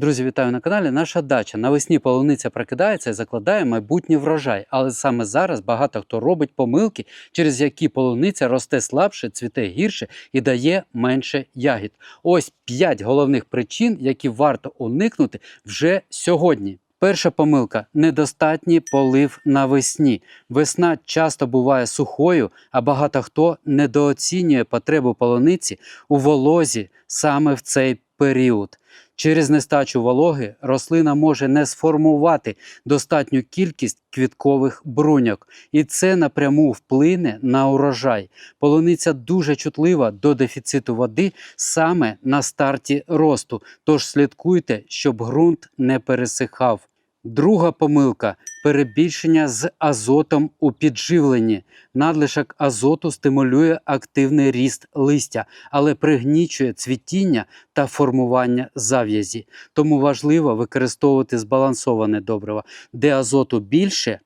Друзі, вітаю на каналі. Наша дача. Навесні полуниця прокидається і закладає майбутній врожай. Але саме зараз багато хто робить помилки, через які полуниця росте слабше, цвіте гірше і дає менше ягід. Ось 5 головних причин, які варто уникнути вже сьогодні. Перша помилка недостатній полив навесні. Весна часто буває сухою, а багато хто недооцінює потребу полуниці у волозі саме в цей період. Через нестачу вологи рослина може не сформувати достатню кількість квіткових бруньок, і це напряму вплине на урожай. Полуниця дуже чутлива до дефіциту води саме на старті росту, тож слідкуйте, щоб ґрунт не пересихав. Друга помилка перебільшення з азотом у підживленні. Надлишок азоту стимулює активний ріст листя, але пригнічує цвітіння та формування зав'язі. Тому важливо використовувати збалансоване добриво, де азоту більше,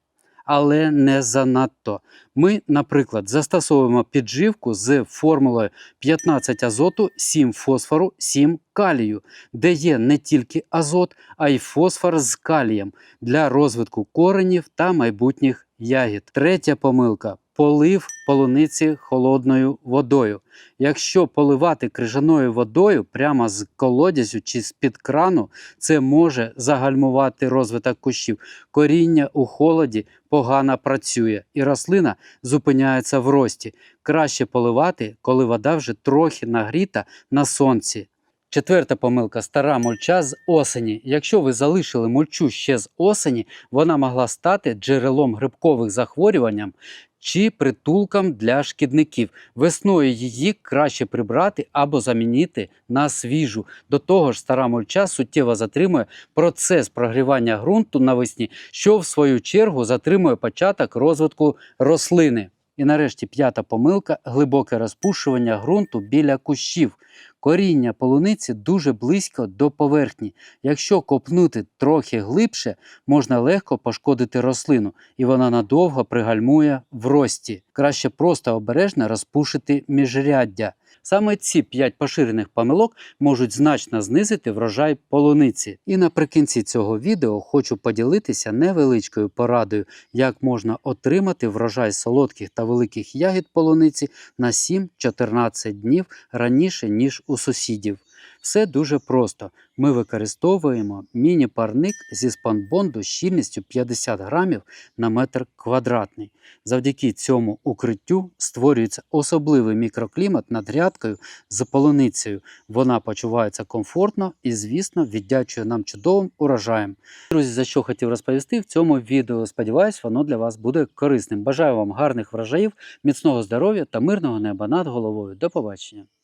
але не занадто. Ми, наприклад, застосовуємо підживку з формулою 15 азоту, 7 фосфору, 7 калію, де є не тільки азот, а й фосфор з калієм для розвитку коренів та майбутніх ягід. Третя помилка полив полуниці холодною водою. Якщо поливати крижаною водою прямо з колодязю чи з-під крану, це може загальмувати розвиток кущів. Коріння у холоді погано працює, і рослина зупиняється в рості. Краще поливати, коли вода вже трохи нагріта на сонці. Четверта помилка стара мульча з осені. Якщо ви залишили мульчу ще з осені, вона могла стати джерелом грибкових захворювань чи притулком для шкідників. Весною її краще прибрати або замінити на свіжу. До того ж, стара мульча суттєво затримує процес прогрівання ґрунту навесні, що в свою чергу затримує початок розвитку рослини. І нарешті п'ята помилка глибоке розпушування ґрунту біля кущів. Коріння полуниці дуже близько до поверхні. Якщо копнути трохи глибше, можна легко пошкодити рослину, і вона надовго пригальмує в рості. Краще просто обережно розпушити міжряддя. Саме ці п'ять поширених помилок можуть значно знизити врожай полуниці. І наприкінці цього відео хочу поділитися невеличкою порадою, як можна отримати врожай солодких та великих ягід полуниці на 7-14 днів раніше, ніж у сусідів. Все дуже просто. Ми використовуємо міні-парник зі спанбонду з щільністю 50 грамів на метр квадратний. Завдяки цьому укриттю створюється особливий мікроклімат над грядкою з полуницею. Вона почувається комфортно і, звісно, віддячує нам чудовим урожаєм. Друзі, за що хотів розповісти в цьому відео. Сподіваюсь, воно для вас буде корисним. Бажаю вам гарних врожаїв, міцного здоров'я та мирного неба над головою. До побачення!